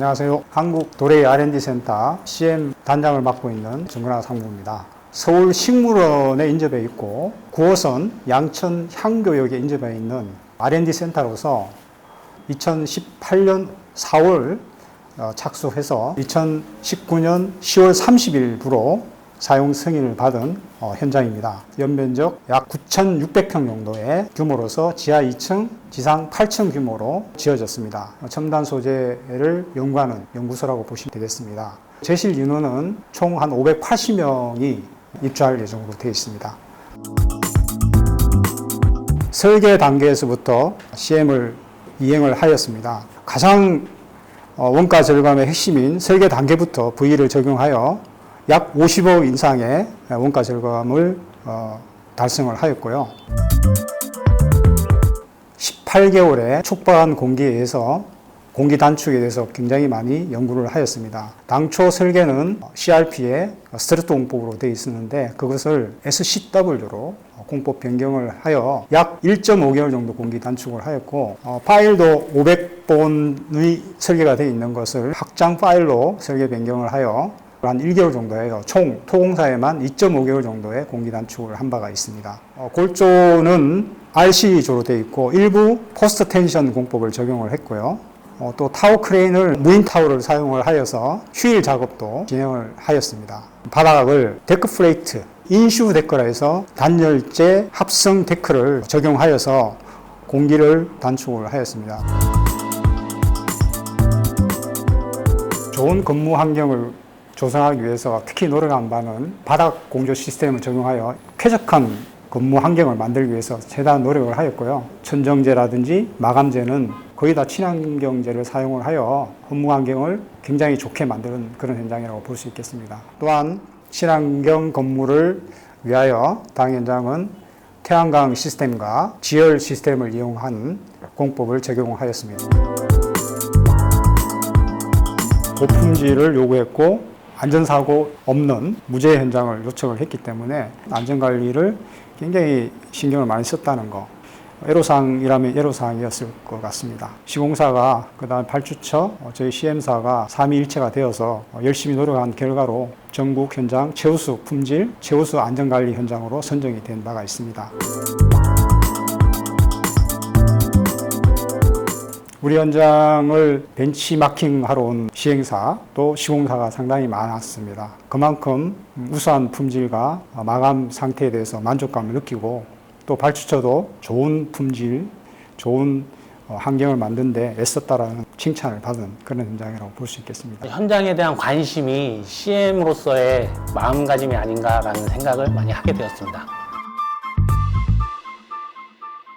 안녕하세요. 한국 도레이 R&D 센터 CM 단장을 맡고 있는 정근하 상무입니다. 서울 식물원에 인접해 있고 9호선 양천 향교역에 인접해 있는 R&D 센터로서 2018년 4월 어, 착수해서 2019년 10월 30일부로 사용 승인을 받은 어, 현장입니다. 연면적 약 9,600평 정도의 규모로서 지하 2층, 지상 8층 규모로 지어졌습니다. 어, 첨단 소재를 연구하는 연구소라고 보시면 되겠습니다. 제실 인원은 총 한 580명이 입주할 예정으로 되어 있습니다. 설계 단계에서부터 CM을 이행을 하였습니다. 가장 어, 원가 절감의 핵심인 설계 단계부터 V를 적용하여 약 50억 인상의 원가 절감을 어, 달성을 하였고요. 18개월의 촉박한 공기에 의해서 공기 단축에 대해서 굉장히 많이 연구를 하였습니다. 당초 설계는 CRP의 스트레트 공법으로 되어 있었는데 그것을 SCW로 공법 변경을 하여 약 1.5개월 정도 공기 단축을 하였고 어, 파일도 500번의 설계가 되어 있는 것을 확장 파일로 설계 변경을 하여 한 1개월 정도예요. 총 토공사에만 2.5개월 정도의 공기 단축을 한 바가 있습니다. 어, 골조는 RC조로 되어 있고 일부 포스트 텐션 공법을 적용을 했고요. 어, 또 타워 크레인을 무인 타워를 사용을 하여서 휴일 작업도 진행을 하였습니다. 바닥을 데크 플레이트, 인슈 데크라 해서 단열재 합성 데크를 적용하여서 공기를 단축을 하였습니다. 좋은 근무 환경을 조성하기 위해서 특히 노력한 바는 바닥 공조 시스템을 적용하여 쾌적한 근무 환경을 만들기 위해서 최대한 노력을 하였고요. 천정제라든지 마감제는 거의 다 친환경제를 사용을 하여 근무 환경을 굉장히 좋게 만드는 그런 현장이라고 볼 수 있겠습니다. 또한 친환경 건물을 위하여 당 현장은 태양광 시스템과 지열 시스템을 이용한 공법을 적용하였습니다. 고품질을 요구했고 안전사고 없는 무죄 현장을 요청을 했기 때문에 안전관리를 굉장히 신경을 많이 썼다는 거. 애로사항이라면 애로사항이었을 것 같습니다. 시공사가 그다음 발주처 어, 저희 CM사가 삼위일체가 되어서 어, 열심히 노력한 결과로 전국 현장 최우수 품질, 최우수 안전관리 현장으로 선정이 된 바가 있습니다. 우리 현장을 벤치마킹하러 온 시행사 또 시공사가 상당히 많았습니다. 그만큼 우수한 품질과 마감 상태에 대해서 만족감을 느끼고 또 발주처도 좋은 품질, 좋은 어, 환경을 만드는데 애썼다라는 칭찬을 받은 그런 현장이라고 볼 수 있겠습니다. 현장에 대한 관심이 CM으로서의 마음가짐이 아닌가라는 생각을 많이 하게 되었습니다.